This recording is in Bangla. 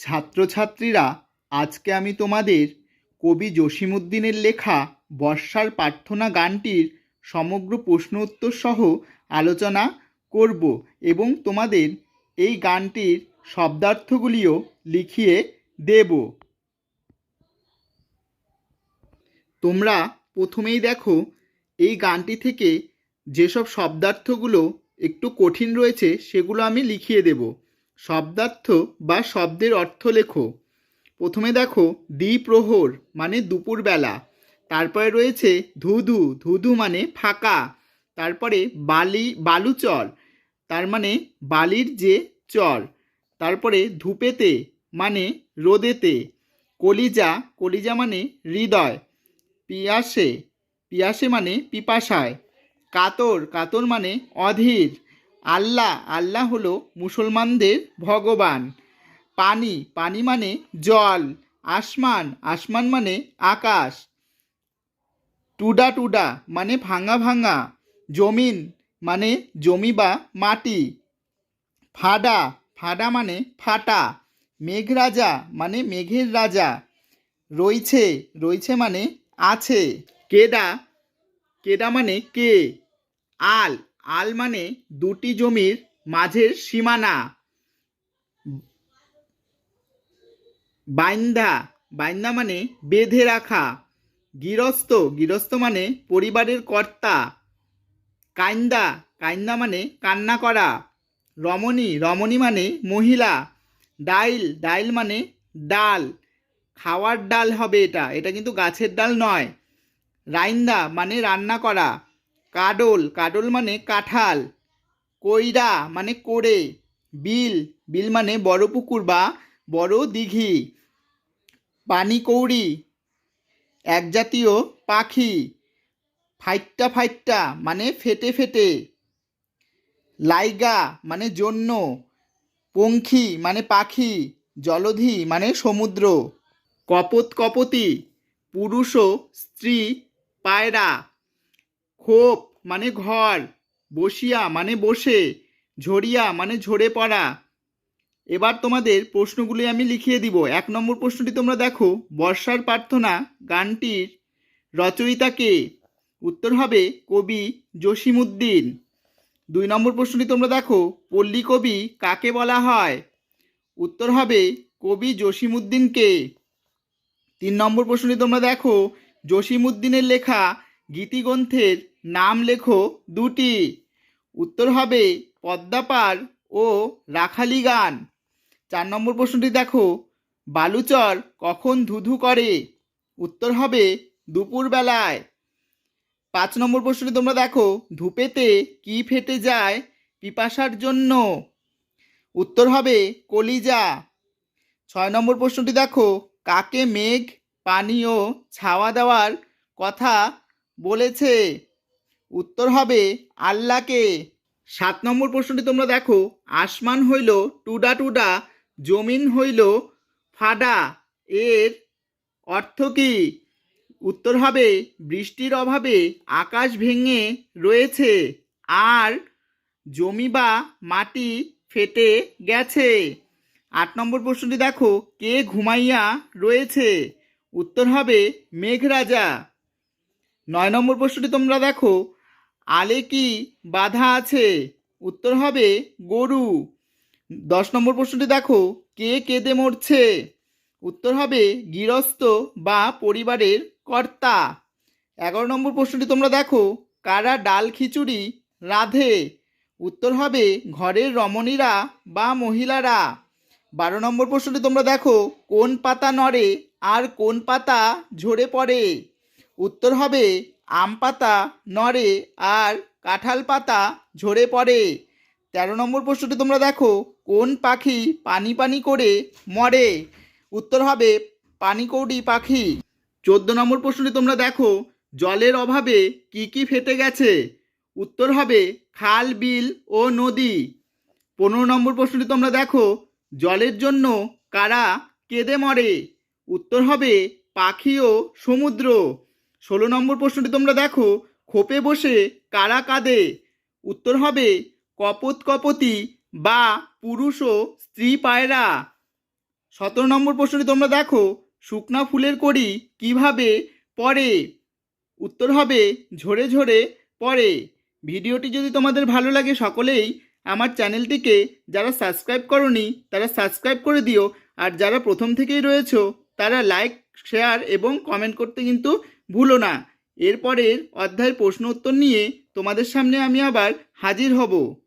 ছাত্রছাত্রীরা, আজকে আমি তোমাদের কবি জসিমউদ্দিনের লেখা বর্ষার প্রার্থনা গানটির সমগ্র প্রশ্ন উত্তর সহ আলোচনা করব এবং তোমাদের এই গানটির শব্দার্থগুলিও লিখিয়ে দেব। তোমরা প্রথমেই দেখো, এই গানটি থেকে যেসব শব্দার্থগুলো একটু কঠিন রয়েছে সেগুলো আমি লিখিয়ে দেব। শব্দার্থ বা শব্দের অর্থ লেখো। প্রথমে দেখো, দ্বিপ্রহর মানে দুপুরবেলা। তারপরে রয়েছে ধুধু ধুধু মানে ফাঁকা। তারপরে বালি, বালুচর, তার মানে বালির যে চর। তারপরে ধূপেতে মানে রোদেতে। কলিজা কলিজা মানে হৃদয়। পিয়াসে পিয়াসে মানে পিপাসায়। কাতর কাতর মানে অধীর। আল্লাহ আল্লাহ হলো মুসলমানদের ভগবান। পানি পানি মানে জল, আসমান আসমান মানে আকাশ। টুডা টুডা মানে ভাঙা ভাঙা। জমিন মানে জমি বা মাটি। ফাডা ফাডা মানে ফাটা। মেঘরাজা মানে মেঘের রাজা। রইছে রইছে মানে আছে। কেডা কেডা মানে কে? আল আল মানে দুটি জমির মাঝের সীমানা। বাইন্দা বাইন্দা মানে বেঁধে রাখা। গৃহস্থ গৃহস্থ মানে পরিবারের কর্তা। কাইন্দা কাইন্দা মানে কান্না করা। রমণী রমণী মানে মহিলা। ডাইল ডাইল মানে ডাল। খাওয়ার ডাল হবে এটা এটা কিন্তু গাছের ডাল নয়। রাইন্দা মানে রান্না করা। কাডল কাডল মানে কাঁঠাল। কইরা মানে করে বিল বিল মানে বড় পুকুর বা বড় দিঘি। পানিকৌড়ি এক জাতীয় পাখি। ফাইট্টা ফাইট্টা মানে ফেটে ফেটে। লাইগা মানে জন্য। পঙ্খী মানে পাখি। জলধি মানে সমুদ্র। কপত, কপতি, পুরুষ স্ত্রী, পায়রা। খোপ মানে ঘর, বসিয়া মানে বসে, ঝরিয়া মানে ঝরে পড়া। এবার তোমাদের প্রশ্নগুলি আমি লিখিয়ে দিব। এক নম্বর প্রশ্নটি তোমরা দেখো, বর্ষার প্রার্থনা গানটির রচয়িতা কে? উত্তর হবে কবি জসিমউদ্দিন। দুই নম্বর প্রশ্নটি তোমরা দেখো, পল্লী কবি কাকে বলা হয়? উত্তর হবে কবি জসিমউদ্দিনকে তিন নম্বর প্রশ্নটি তোমরা দেখো, জসিমউদ্দিনের লেখা গীতিগ্রন্থের নাম লেখো দুটি। উত্তর হবে পদ্মাপার ও রাখালি গান। চার নম্বর প্রশ্নটি দেখো, বালুচর কখন ধুধু করে? উত্তর হবে দুপুরবেলায়। পাঁচ নম্বর প্রশ্নটি তোমরা দেখো, ধূপেতে কি ফেটে যায় পিপাসার জন্য? উত্তর হবে কলিজা। ছয় নম্বর প্রশ্নটি দেখো, কাকে মেঘ, পানি ও ছাওয়া দেওয়ার কথা বলেছে, উত্তর হবে আল্লাহকে। সাত নম্বর প্রশ্নটি তোমরা দেখো, আসমান হইল, টুডা টুডা, জমিন হইল, ফাডা। এর অর্থ কি? উত্তর হবে, বৃষ্টির অভাবে আকাশ ভেঙে রয়েছে, আর জমি বা মাটি ফেটে গেছে। আট নম্বর প্রশ্নটি দেখো, কে ঘুমাইয়া রয়েছে? উত্তর হবে, মেঘরাজা। নয় নম্বর প্রশ্নটি তোমরা দেখো। আলে কি বাধা আছে? উত্তর হবে গরু। দশ নম্বর প্রশ্নটি দেখো, কে কেঁদে মরছে? উত্তর হবে গৃহস্থ বা পরিবারের কর্তা। এগারো নম্বর প্রশ্নটি তোমরা দেখো, কারা ডাল খিচুড়ি রাধে? উত্তর হবে ঘরের রমণীরা বা মহিলারা। বারো নম্বর প্রশ্নটি তোমরা দেখো, কোন পাতা নড়ে আর কোন পাতা ঝরে পড়ে? উত্তর হবে, আম পাতা নড়ে আর কাঁঠাল পাতা ঝরে পড়ে। তেরো নম্বর প্রশ্নটি তোমরা দেখো, কোন পাখি পানি পানি করে মরে? উত্তর হবে, পানিকৌড়ি পাখি। চোদ্দ নম্বর প্রশ্নটি তোমরা দেখো, জলের অভাবে কি কি ফেটে গেছে? উত্তর হবে, খাল, বিল ও নদী। পনেরো নম্বর প্রশ্নটি তোমরা দেখো, জলের জন্য কারা কেঁদে মরে? উত্তর হবে, পাখি ও সমুদ্র। ষোলো নম্বর প্রশ্নটি তোমরা দেখো। খোপে বসে কারা কাঁদে? উত্তর হবে কপত কপতি বা পুরুষ ও স্ত্রী পায়রা। সতেরো নম্বর প্রশ্নটি তোমরা দেখো, শুকনা ফুলের কড়ি কীভাবে পড়ে? উত্তর হবে ঝরে ঝরে পড়ে। ভিডিওটি যদি তোমাদের ভালো লাগে সকলেই আমার চ্যানেলটিকে যারা সাবস্ক্রাইব করনি, তারা সাবস্ক্রাইব করে দিও। আর যারা প্রথম থেকেই রয়েছো, তারা লাইক, শেয়ার এবং কমেন্ট করতে কিন্তু ভুলো না। এরপরের অধ্যায়ের প্রশ্ন উত্তর নিয়ে তোমাদের সামনে আমি আবার হাজির হব।